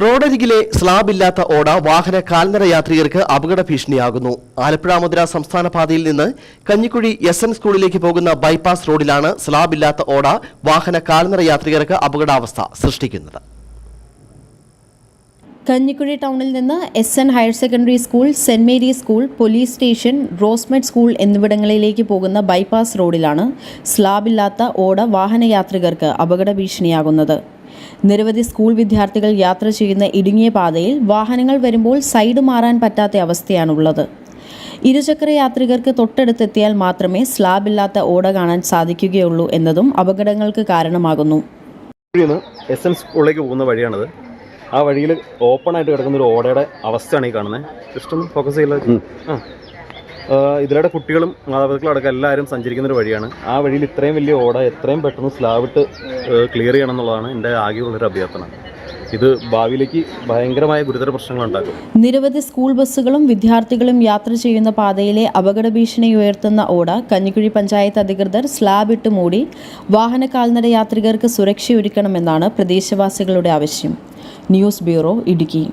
റോഡരികിലെ സ്ലാബില്ലാത്ത ഓട വാഹന കാൽനട യാത്രികർക്ക് അപകട ഭീഷണിയാകുന്നു. ആലപ്പുഴ മുദ്ര സംസ്ഥാന പാതയിൽ നിന്ന് കഞ്ഞിക്കുഴി എസ് എൻ സ്കൂളിലേക്ക് പോകുന്ന ബൈപ്പാസ് റോഡിലാണ് സ്ലാബില്ലാത്ത ഓട വാഹന കാൽനട യാത്രികർക്ക് അപകടാവസ്ഥ സൃഷ്ടിക്കുന്നത്. കഞ്ഞിക്കുഴി ടൗണിൽ നിന്ന് S N higher secondary school saint Mary school police station Rosemead school എന്നിവിടങ്ങളിലേക്ക് പോകുന്ന ബൈപ്പാസ് റോഡിലാണ് സ്ലാബില്ലാത്ത ഓട വാഹനയാത്രികർക്ക് അപകട ഭീഷണിയാകുന്നത്. നിരവധി സ്കൂൾ വിദ്യാർത്ഥികൾ യാത്ര ചെയ്യുന്ന ഇടുങ്ങിയ പാതയിൽ വാഹനങ്ങൾ വരുമ്പോൾ സൈഡ് മാറാൻ പറ്റാത്ത അവസ്ഥയാണുള്ളത്. ഇരുചക്ര യാത്രികർക്ക് തൊട്ടടുത്തെത്തിയാൽ മാത്രമേ സ്ലാബ് ഇല്ലാത്ത ഓട കാണാൻ സാധിക്കുകയുള്ളൂ എന്നതും അപകടങ്ങൾക്ക് കാരണമാകുന്നു. എസ് എൻ സ്കൂളിലേക്ക് പോകുന്ന വഴിയാണത്. ആ വഴിയിൽ ഓപ്പൺ ആയിട്ട് കിടക്കുന്ന ഒരു ഓടയുടെ അവസ്ഥയാണ് ഈ കാണുന്നത്. ജസ്റ്റ് ഒന്ന് ഫോക്കസ് ചെയ്യില്ല ഇതിലൂടെ കുട്ടികളും മാതാപിതാക്കളും അടക്കം എല്ലാവരും സഞ്ചരിക്കുന്ന ഒരു വഴിയാണ്. ആ വഴിയിൽ ഇത്രയും വലിയ ഓട എത്രയും പെട്ടെന്ന് സ്ലാബിട്ട് ക്ലിയർ ചെയ്യണം എന്നുള്ളതാണ് എന്റെ ആകെയുള്ളൊരു അഭ്യർത്ഥന. ഇത് ഭാവിയിലേക്ക് ഭയങ്കരമായ ഗുരുതര പ്രശ്നങ്ങൾ ഉണ്ടാക്കും. നിരവധി സ്കൂൾ ബസ്സുകളും വിദ്യാർത്ഥികളും യാത്ര ചെയ്യുന്ന പാതയിലെ അപകട ഭീഷണി ഉയർത്തുന്ന ഓട കഞ്ഞിക്കുഴി പഞ്ചായത്ത് അധികൃതർ സ്ലാബ് ഇട്ട് മൂടി വാഹന കാൽനട യാത്രികർക്ക് സുരക്ഷയൊരുക്കണമെന്നാണ് പ്രദേശവാസികളുടെ ആവശ്യം. News bureau Idukki.